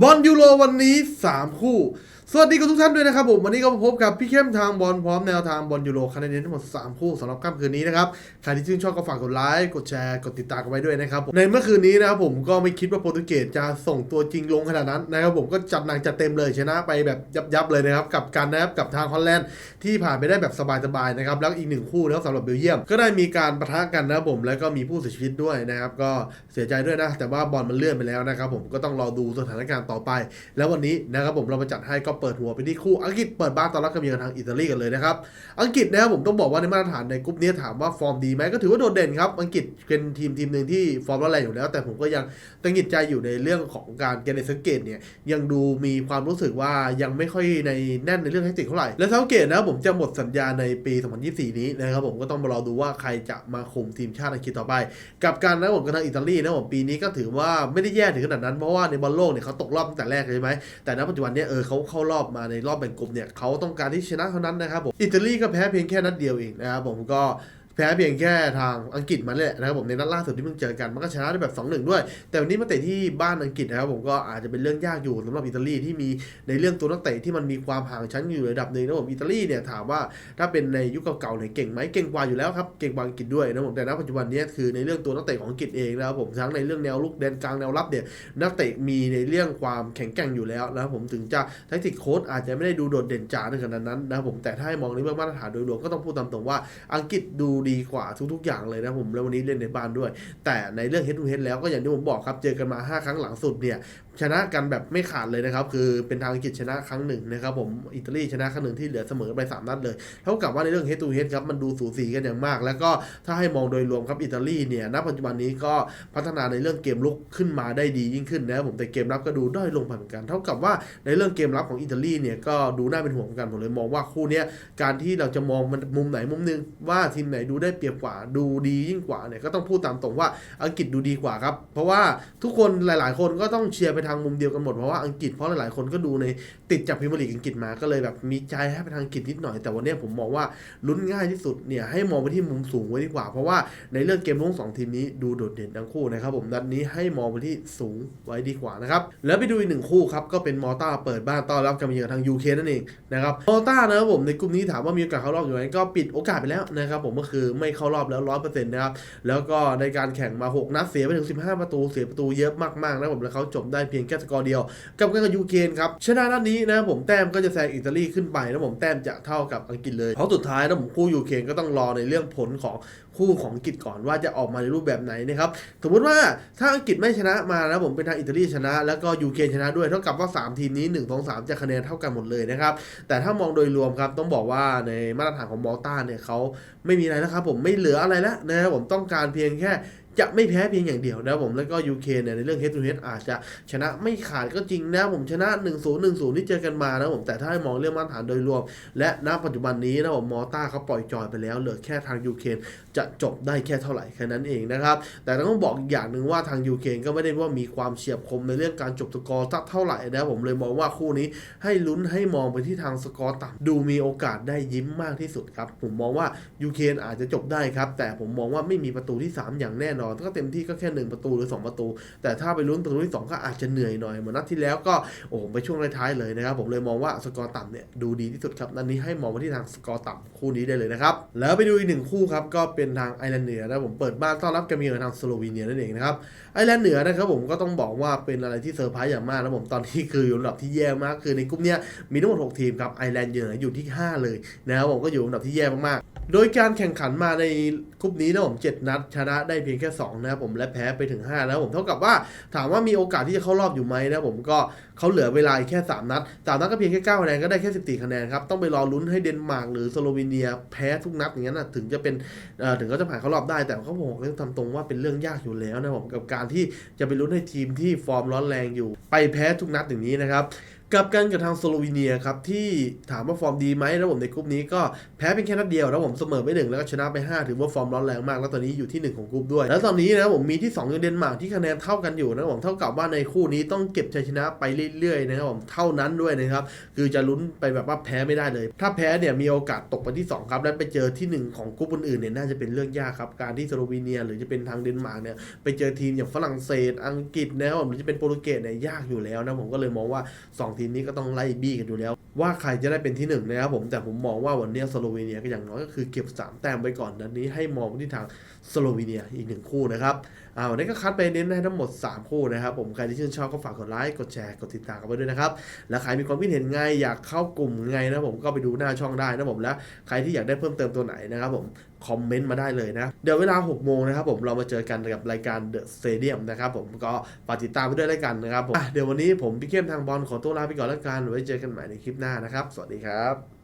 บอลยูโรวันนี้ 3 คู่ สวัสดีกับทุกท่านด้วยนะครับผมวันนี้ก็มาพบกับพี่เข้มทางบอลพร้อมแนวทางบอลยูโรคะแนนทั้งหมด 3 คู่สำหรับค่ำคืนนี้นะครับใครที่ชื่นชอบก็ฝากกดไลค์กดแชร์กดติดตามกันไว้ด้วยนะครับในเมื่อคืนนี้นะครับผมก็ไม่คิดว่าโปรตุเกสจะส่งตัวจริงลงขนาดนั้นนะครับผมก็จัดหนักจัดเต็มเลยชนะไปแบบยับๆเลยนะครับกับการนะครับกับทางฮอลแลนด์ที่ผ่านไปได้แบบสบายๆนะครับแล้วอีกหนึ่งคู่นะครับสำหรับเบลเยียม ก็ได้มีการปะทะกันนะครับผมแล้วก็มีผู้เสียชีวิตด้วยนะครับก็เสียใจด้วยนะแต่ว่าบอลมันเลื่อนไปแล้วนะครับผมก็ต้องรอดูสถานการณ์ต่อไป แล้ววันนี้นะครับผมเรามาจัดให้ก็เปิดหัวไปที่คู่อังกฤษเปิดบ้านตอนรับกับเยือนทางอิตาลีกันเลยนะครับ อังกฤษนะครับผมต้องบอกว่าในมาตรฐานในกลุ่มนี้ถามว่าฟอร์มดีไหมก็ถือว่าโดดเด่นครับ อังกฤษเป็นทีมทีมหนึ่งที่ฟอร์มร้อนแรงอยู่แล้ว แต่ผมก็ยังตังหงิดใจอยู่ในเรื่องของการเกเรสังเกตเนี่ยยังดูมีความรู้สึกว่ายังไม่ค่อยในแน่นในเรื่องแทคติกเท่าไหร่ และสังเกตนะผมจะหมดสัญญาในปี 2024 นี้นะครับผมก็ต้องมารอดูว่าใครจะมาคุมทีมชาติอังกฤษต่อไป กับการนะผมกับทางอิตาลีนะผมปีนี้ก็ถือว่าไม่ได้แย่ถึงขนาดนั้นเพราะว่าในบอลโลกเนี่ยเขาตกรอบตั้งแต่แรกใช่ไหมแต่ณปัจจุบันเนี่ยเออเขาเข้ารรอบมาในรอบแบ่งกลุ่มเนี่ยเขาต้องการที่ชนะเท่านั้นนะครับผมอิตาลีก็แพ้เพียงแค่นัดเดียวเองนะครับผมก็ พ้เพียงแค่ทางอังกฤษมาเลยนะครับผมในนัดล่าสุดที่เพิ่งเจอกันมันก็ชนะได้แบบ2-1ด้วย แต่วันนี้มาเตะที่บ้านอังกฤษนะครับผมก็อาจจะเป็นเรื่องยากอยู่สำหรับอิตาลีที่มีในเรื่องตัวนักเตะที่มันมีความห่างชั้นอยู่ระดับหนึ่งนะครับผมอิตาลีเนี่ยถามว่าถ้าเป็นในยุคเก่าๆเนี่ยเก่งไหมเก่งกว่าอยู่แล้วครับเก่งกว่าอังกฤษด้วยนะครับผมแต่ณปัจจุบันนี้คือในเรื่องตัวนักเตะของอังกฤษเองนะครับผมทั้งในเรื่องแนวลุกแดนกลางแนวรับเนี่ยนักเตะมีในเรื่องความแข็งแกร่งอยู่แล้วนะครับผมถึงจะแทคติกโค้ดอาจจะไม่ได้ดูโดดเด่นจ๋าในขนาดนั้นนะครับผมแต่ถ้าให้มองในเรื่องมาตรฐานโดยรวมก็ต้องพูดตามตรงว่าอังกฤษดูดีีกว่าทุกๆ อย่างเลยนะผมแล้ววันนี้เล่นในบ้านด้วย แต่ในเรื่องเฮดทูเฮดแล้วก็อย่างที่ผมบอกครับเจอกันมา 5 ครั้งหลังสุดเนี่ยชนะกันแบบไม่ขาดเลยนะครับ คือเป็นทางอังกฤษชนะครั้งหนึ่งนะครับผมอิตาลีชนะครั้งหนึ่งที่เหลือเสมอไปสามนัดเลยเท่ากับว่าในเรื่อง head to head ครับมันดูสูสีกันอย่างมาก แล้วก็ถ้าให้มองโดยรวมครับอิตาลีเนี่ยณปัจจุบันนี้ก็พัฒนาในเรื่องเกมลุกขึ้นมาได้ดียิ่งขึ้นนะครับผมแต่เกมรับก็ดูด้อยลงไปเหมือนกัน เท่ากับว่าในเรื่องเกมรับของอิตาลีเนี่ยก็ดูน่าเป็นห่วงเหมือนกันผมเลยมองว่าคู่นี้การที่เราจะมองมันมุมไหนมุมหนึง ว่าทีมไหนดูได้เปรียบกว่าดูดียิ่งกว่าเนี่ยก็ต้องพูดตามตรงว่าอังกฤษดูดีกว่าครับเพราะว่าทุกคนหลาย ๆ คนก็ต้องเชียร์ไปทางมุมเดียวกันหมดเพราะว่าอังกฤษเพราะหลายๆคนก็ดูในติดจากพรีเมียร์ลีกอังกฤษมาก็เลยแบบมีใจให้ไปทางอังกฤษนิดหน่อยแต่วันนี้ผมมองว่าลุ้นง่ายที่สุดเนี่ยให้มองไปที่มุมสูงไว้ดีกว่า เพราะว่าในเรื่องเกมลุกสองทีมนี้ดูโดดเด่นทั้งคู่นะครับผมนัดนี้ให้มองไปที่สูงไว้ดีกว่านะครับแล้วไปดูอีกหนึ่งคู่ครับก็เป็นมอต้าเปิดบ้านต้อนรับกับเยือนทางยูเคนั่นเองนะครับมอต้านะครับผมในกลุ่มนี้ถามว่ามีโอกาสเข้ารอบอยู่ไหมก็ปิดโอกาสไปแล้วนะครับผมก็คือไม่เข้ารอบแล้วร้อยเปอร์เซ็นต์นะครับแล้วก็ในการแข่งมา 6 นัดเสียไปถึง 15 ประตูเสียประตูเยอะมากๆนะผมแล้วเขาจบได้เพียงแค่สกอร์เดียว กับการกับยูเครนครับชนะนัดนี้นะผมแต้มก็จะแซงอิตาลีขึ้นไปนะผมแต้มจะเท่ากับอังกฤษเลยเพราะสุดท้ายนะผมคู่ยูเครนก็ต้องรอในเรื่องผลของคู่ของอังกฤษก่อนว่าจะออกมาในรูปแบบไหนนะครับสมมติว่าถ้าอังกฤษไม่ชนะมานะผมเป็นทางอิตาลีชนะ แล้วก็ยูเครนชนะด้วยเท่ากับว่า 3 ทีมนี้ 1 2 3 จะคะแนนเท่ากันหมดเลยนะครับแต่ถ้ามองโดยรวมครับต้องบอกว่าในมาตรฐานของมอลต้าเนี่ยเขาไม่มีอะไรแล้วครับผมไม่เหลืออะไรแล้วนะครับผมต้องการเพียงแค่ จะไม่แพ้เพียงอย่างเดียวนะผมแล้วก็ยูเคนี่ยในเรื่อง head to head อาจจะชนะไม่ขาดก็จริงนะผมชนะ 1 0 1 0ที่เจอกันมานะผมแต่ถ้าให้มองเรื่องมาตรฐานโดยรวม และณปัจจุบันนี้นะผมมอต้าเขาปล่อยจอยไปแล้วเหลือแค่ทางยูเคนจะจบได้แค่เท่าไหร่แค่นั้นเองนะครับแต่ต้องบอกอีกอย่างหนึ่งว่าทางยูเคนก็ไม่ได้ว่ามีความเฉียบคมในเรื่องการจบสกอร์สักเท่าไหร่นะผมเลยมองว่าคู่นี้ให้ลุ้นให้มองไปที่ทางสกอร์ต่ำดูมีโอกาสได้ยิ้มมากที่สุดครับผมมองว่ายูเคนอาจจะจบได้ครับแต่ผมมองว่าไม่มีประตูที่ 3 อย่างแน่นอนก็เต็มที่ก็แค่ 1 ประตูหรือ 2 ประตู แต่ถ้าไปลุ้นประตูที่2ก็อาจจะเหนื่อยหน่อยเหมือนนัดที่แล้วก็โอ้โหไปช่วงท้ายๆเลยนะครับผมเลยมองว่าสกอร์ต่ำเนี่ยดูดีที่สุดครับนัดนี้ให้มองไปที่ทางสกอร์ต่ำคู่นี้ได้เลยนะครับแล้วไปดูอีกหนึ่งคู่ครับก็เป็นทางไอร์แลนด์เหนือนะผมเปิดบ้านต้อนรับการมีทางสโลวีเนียนั่นเองนะครับไอร์แลนด์เหนือนะครับผมก็ต้องบอกว่าเป็นอะไรที่เซอร์ไพรส์อย่างมากนะผมตอนที่คืออยู่อันดับที่แย่มากคือในกลุ่มเนี้ยมีทั้งหมด6ทีมครับไอร์แลนด์เหนืออยู่ที่ 5 เลยนะครับผมก็อยู่อันดับที่แย่มากๆโดยการแข่งขันมาในกลุ่มนี้นะผม7นัดชนะได้เพียงแค่2นะครับผมและแพ้ไปถึง5นะครับผมเท่ากับว่าถามว่ามีโอกาสที่จะเข้ารอบอยู่ไหมนะผมก็เขาเหลือเวลาอีกแค่ 3 นัดสามนัดก็เพียงแค่9คะแนนก็ได้แค่ 14 คะแนนครับต้องไปรอลุ้นให้เดนมาร์กหรือสโลวีเนียแพ้ทุกนัดอย่างนั้นนะถึงจะเป็นถึงเขาจะผ่านเข้ารอบได้แต่เขาบอกเรื่องทำตรงว่าเป็นเรื่องยากอยู่แล้วนะผมกับการที่จะไปลุ้นให้ทีมที่ฟอร์มร้อนแรงอยู่ ไปแพ้ทุกนัดอย่างนี้นะครับ กับกันกับทางสโลวีเนียครับที่ถามว่าฟอร์มดีไหมแล้วผมในกลุ่มนี้ก็แพ้เป็นแค่นัดเดียวแล้วผมเสมอไปหนึ่งแล้วก็ชนะไป 5 ถือว่าฟอร์มร้อนแรงมาก แล้วตอนนี้อยู่ที่ 1 ของกลุ่มด้วย แล้วตอนนี้นะผมมีที่ 2 อย่างเดนมาร์กที่คะแนนเท่ากันอยู่นะผมเท่ากับว่าในคู่นี้ต้องเก็บชัยชนะไปเรื่อยๆนะครับผมเท่านั้นด้วยนะครับคือจะลุ้นไปแบบว่าแพ้ไม่ได้เลย ถ้าแพ้เนี่ยมีโอกาสตกไปที่ 2 ครับและไปเจอที่ 1 ของกลุ่มอื่นๆเนี่ยน่าจะเป็นเรื่องยากครับการที่สโลวีเนีย หรือจะเป็นทางเดนมาร์กเนี่ยไปเจอทีมอย่างฝรั่งเศส อังกฤษนะครับผมหรือจะเป็นโปรตุเกสเนี่ยยากอยู่แล้วนะผมก็เลยมองว่า2ทีมนี้ก็ต้องไล่บี้กันอยู่แล้ว ว่าใครจะได้เป็นที่หนึ่งนะครับผมแต่ผมมองว่าวันนี้สโลวีเนียก็อย่างน้อยก็คือเก็บ 3 แต้มไปก่อนนัดนี้ให้มองไปที่ทางสโลวีเนียอีกหนึ่งคู่นะครับอ่าวันนี้ก็คัดไปเน้นให้ทั้งหมด 3 คู่นะครับผมใครที่ชื่นชอบก็ฝากกดไลค์กดแชร์กดติดตามกันไปด้วยนะครับแล้วใครมีความคิดเห็นไงอยากเข้ากลุ่มไงนะผมก็ไปดูหน้าช่องได้นะผมแล้วใครที่อยากได้เพิ่มเติมตัวไหนนะครับผม คอมเมนต์มาได้เลยนะ เดี๋ยวเวลา 6 โมงนะครับผมเรามาเจอกันกับรายการ The Stadium นะครับผมก็ฝากติดตามไปด้วยแล้วกันนะครับผมเดี๋ยววันนี้ผมพี่เข้มทางบอลขอตัวลาไปก่อนแล้วกันไว้เจอกันใหม่ในคลิปหน้านะครับ สวัสดีครับ